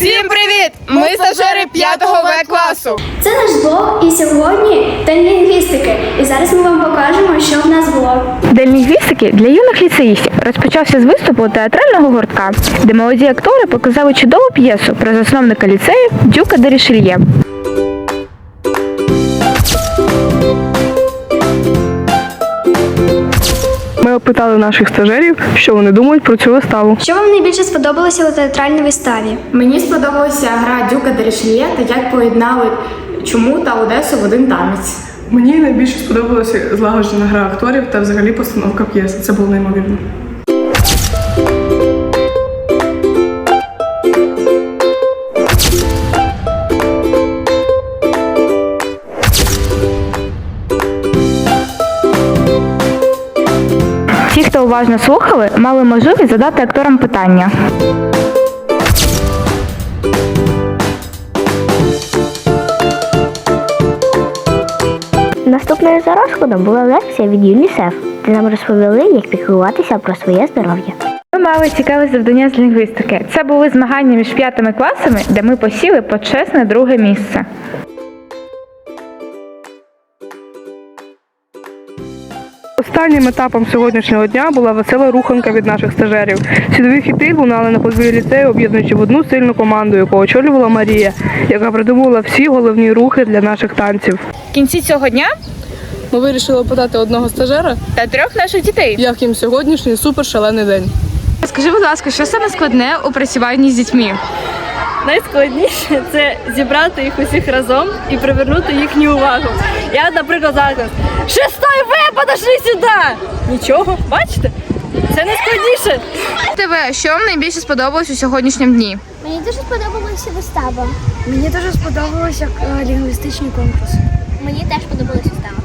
Всім привіт! Ми стажери 5 В класу. Це наш блог, і сьогодні день лінгвістики. І зараз ми вам покажемо, що в нас було. День лінгвістики для юних ліцеїстів розпочався з виступу театрального гуртка, де молоді актори показали чудову п'єсу про засновника ліцею Дюка де Ми опитали наших стажерів, що вони думають про цю виставу. Що вам найбільше сподобалося у театральній виставі? Мені сподобалася гра Дюка Дерішлє та як поєднали чому та Одесу в один танець. Мені найбільше сподобалася злагоджена гра акторів та взагалі постановка п'єси. Це було неймовірно. Ті, хто уважно слухали, мали можливість задати акторам питання. Наступною за розкладом була лекція від ЮНІСЕФ, де нам розповіли, як піклуватися про своє здоров'я. Ми мали цікаве завдання з лінгвістики. Це були змагання між п'ятими класами, де ми посіли почесне друге місце. Останнім етапом сьогоднішнього дня була весела руханка від наших стажерів. Світові хіти лунали на подвір'ї ліцею, об'єднуючи в одну сильну команду, яку очолювала Марія, яка придумувала всі головні рухи для наших танців. В кінці цього дня Ми вирішили питати одного стажера, та трьох наших дітей. як їм сьогоднішній супер шалений день. Скажи, будь ласка, що саме складне у працюванні з дітьми? Найскладніше це зібрати їх усіх разом і привернути їхню увагу. Я, наприклад, зараз шестой В, подошли сюди! Нічого, бачите? Це найскладніше. Тебе, що вам найбільше сподобалось у сьогоднішньому дні? Мені дуже сподобалася вистава. Мені дуже сподобалося е, лінгвістичний конкурс. Мені теж подобалася вистава.